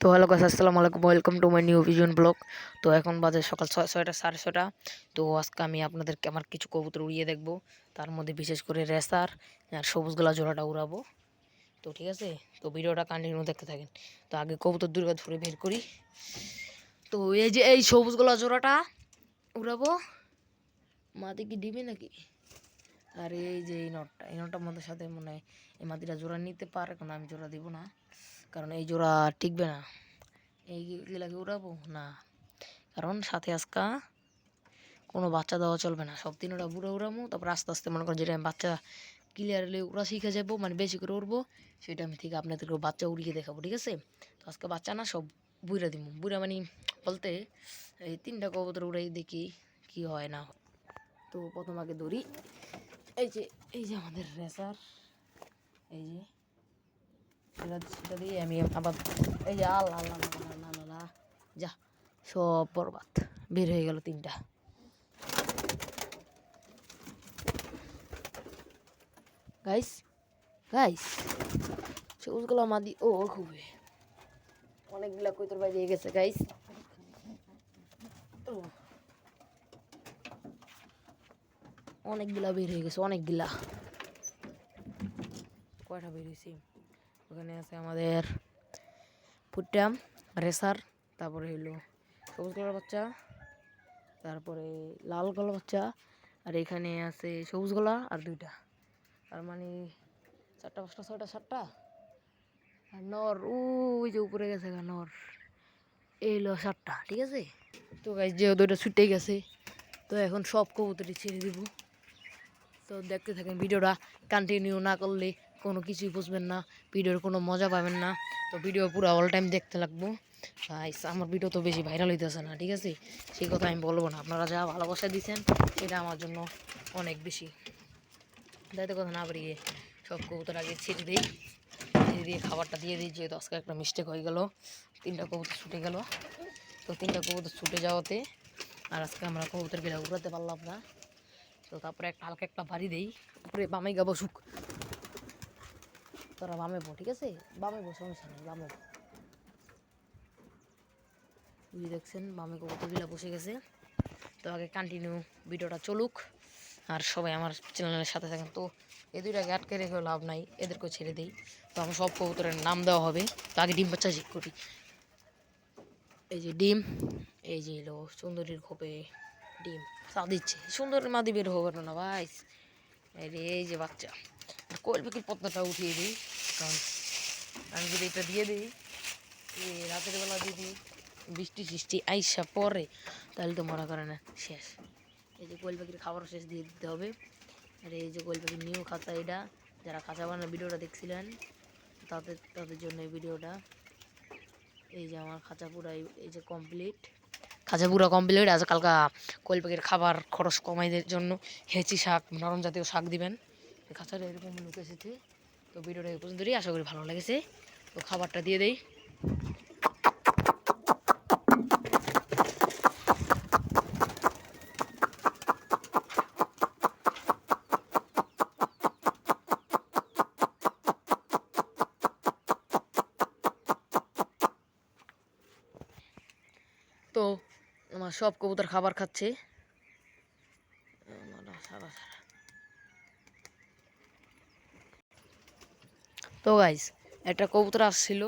তো হ্যালো গাছ আসসালামু আলাইকুম। Welcome to my new vision vlog তো এখন বাজে সকাল ছয়, ছয়টা, সাড়ে ছটা তো আজকে আমি আপনাদেরকে আমার কিছু কবুতর উড়িয়ে দেখব। তার মধ্যে বিশেষ করে রেসার আর সবুজ গলা জোড়াটা উড়াবো। তো ঠিক আছে? তো ভিডিওটা কন্টিনিউ দেখতে থাকেন। তো আগে কবুতর দুর্গা ধরে বের করি। তো এই যে এই সবুজ গলা জোড়াটা উড়াবো। মাটি কি দিবে নাকি? আর এই যে এই নটটা, এই নটটার মধ্যে সাথে মনে হয় এই মাটিটা জোড়া নিতে পারে কারণ আমি জোড়া দিব না। কারণ এই জোড়া টিকবে না। এই এইগুলাকে উড়াবো? না। কারণ সাথে আজকা কোনো বাচ্চা দেওয়া চলবে না। সব দিন ওরা বুড়ো উড়াবো তারপর আস্তে আস্তে মনে করেন যেটা আমি বাচ্চা ক্লিয়ারলি ওরা শিখে যাব মানে বেশি করে উড়বো, সেটা আমি ঠিক আপনাদেরকে বাচ্চা উড়িয়ে দেখাবো, ঠিক আছে? তো আজকে বাচ্চা না, সব বুড়া দিব বুড়া মানে বলতে এই তিনটা কবুতর উড়াই দেখি কি হয় না তো প্রথম আগে ধরি। এই যে এই যে আমাদের রেসার এই যে আবার এই সব বরবাদ। বের হয়ে গেল তিনটা। গাইস গাইস সবুজগুলো মাদি ও, খুবই। অনেকগুলা কৈতর বাইরে গেছে গাইস অনেকগুলা বের হয়ে গেছে, অনেকগুলা। কয়টা বের হয়েছে? ওখানে আছে আমাদের পুট্টাম রেসার, তারপরে হইল সবুজ কালার বাচ্চা, তারপরে লাল কালার বাচ্চা, আর এখানে আছে সবুজ গলা আর দুইটা। তার মানে চারটা, পাঁচটা, ছয়টা, সাতটা? আর নর, ওই যে উপরে গেছে নর। এই হলো সাতটা, ঠিক আছে? তো গাছ যে দুইটা ছুটে গেছে, তো এখন সব কবুতরই ছেড়ে দিব। তো দেখতে থাকেন, ভিডিওটা কন্টিনিউ না করলে কোনো কিছুই বুঝবেন না, ভিডিওর কোনো মজা পাবেন না। তো ভিডিও পুরো অল টাইম দেখতে লাগবো। গাইস আমার ভিডিও তো বেশি ভাইরাল হইতেছে না, ঠিক আছে? সেই কথা আমি বলব না। আপনারা যা ভালোবাসা দিচ্ছেন সেটা আমার জন্য অনেক বেশি। দায়িত্ব কথা না বাড়িয়ে সব কবুতর আগে ছেড়ে দিই। ছেড়ে দিয়ে খাবারটা দিয়ে দিই, যেহেতু আজকে একটা মিস্টেক হয়ে গেল। তিনটা কবুতর ছুটে গেল। তো তিনটা কবুতর ছুটে যাওয়াতে আর আজকে আমরা কবুতর গেলে উড়াতে পারলাম না। তো তারপরে একটা, হালকা একটা বাড়ি দিই। উপরে বামে গাবো সুখ তোরা বামে বো ঠিক আছে? বামে বো সমস্যা নেই বামে বুঝে দেখছেন, বামে কবুতরগুলা বসে গেছে। তো আগে কন্টিনিউ ভিডিওটা চলুক, আর সবাই আমার চ্যানেলের সাথে থাকেন। তো এ দুইটাকে আটকে রেখেও লাভ নাই, এদেরকেও ছেড়ে দিই। তো আমার সব কবুতরের নাম দেওয়া হবে। তো আগে ডিম বাচ্চা চেক করি। এই যে ডিম, এই যে এলো সুন্দরীর খোপে ডিম। চা দিচ্ছে। সুন্দরীর মাদি বের হবে না, ভাই। এই যে বাচ্চা। কোয়েল পাখির পত্তাটা উঠিয়ে দিই, কারণ আমি যদি এটা দিয়ে দিই রাতের বেলা দিয়ে দিই বৃষ্টি সৃষ্টি আইসা পরে, তাহলে তো মরা করে না, শেষ। এই যে কোয়েল পাখির খাবার শেষ দিয়ে দিতে হবে। আর এই যে কোয়েল পাখির নিউ খাঁচা এটা, যারা খাঁচা বানানোর ভিডিওটা দেখছিলেন, তাদের তাদের জন্য এই ভিডিওটা। এই যে আমার খাঁচা পুরা এই যে কমপ্লিট খাঁচা পুরা কমপ্লিট আজ কালকা কোয়েল পাখির খাবার খরচ কমাইদের জন্য হেঁচি শাক, নরম জাতীয় শাক দিবেন। খাঁচাটা এরকম লুক এসেছে তো ভিডিওটা এই পর্যন্তই, আশা করি ভালো লেগেছে। তো খাবারটা দিয়ে দেই। তো আমার সব কবুতর খাবার খাচ্ছে। তো গাইস একটা কবুতর আসছিল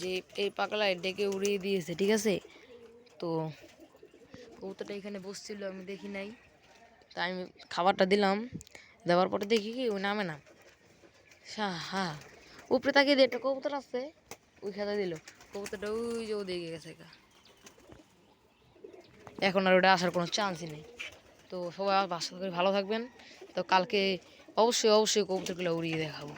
যে এই পাগলায় ডেকে উড়িয়ে দিয়েছে, ঠিক আছে? তো কবুতরটা এখানে বসছিল, আমি দেখি নাই। তাই আমি খাবারটা দিলাম, দেওয়ার পরে দেখি কি ওই নামে না। হ্যাঁ উপরে তাকিয়ে দিয়ে একটা কবুতর আছে, ওই খেতে দিল। কবুতরটা ওই যে ও দেখে গেছে এখন আর ওটা আসার কোনো চান্সই নেই। তো সবাই বাসা করে ভালো থাকবেন। তো কালকে অবশ্যই অবশ্যই কবুতরগুলো উড়িয়ে দেখাবো।